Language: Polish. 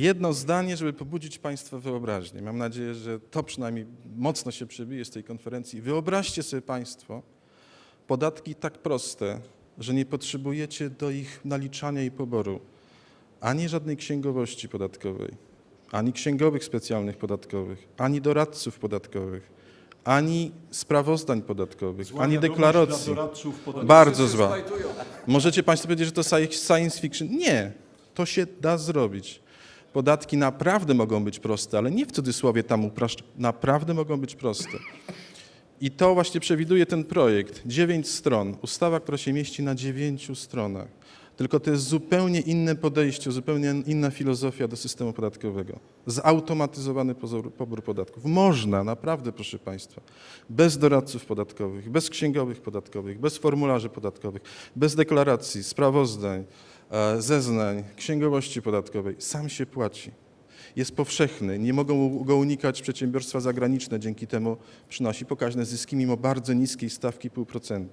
jedno zdanie, żeby pobudzić Państwa wyobraźnię. Mam nadzieję, że to przynajmniej mocno się przebije z tej konferencji. Wyobraźcie sobie Państwo podatki tak proste, że nie potrzebujecie do ich naliczania i poboru ani żadnej księgowości podatkowej, ani księgowych specjalnych podatkowych, ani doradców podatkowych, ani sprawozdań podatkowych, Zła ani deklaracji. Bardzo zła. Możecie Państwo powiedzieć, że to sci- science fiction. Nie, to się da zrobić. Podatki naprawdę mogą być proste, ale nie w cudzysłowie tam upraszczam. Naprawdę mogą być proste. I to właśnie przewiduje ten projekt. Dziewięć stron. Ustawa, która się mieści na dziewięciu stronach. Tylko to jest zupełnie inne podejście, zupełnie inna filozofia do systemu podatkowego. Zautomatyzowany pobór podatków. Można, naprawdę, proszę Państwa, bez doradców podatkowych, bez księgowych podatkowych, bez formularzy podatkowych, bez deklaracji, sprawozdań, zeznań, księgowości podatkowej, sam się płaci. Jest powszechny, nie mogą go unikać przedsiębiorstwa zagraniczne, dzięki temu przynosi pokaźne zyski mimo bardzo niskiej stawki 0,5%.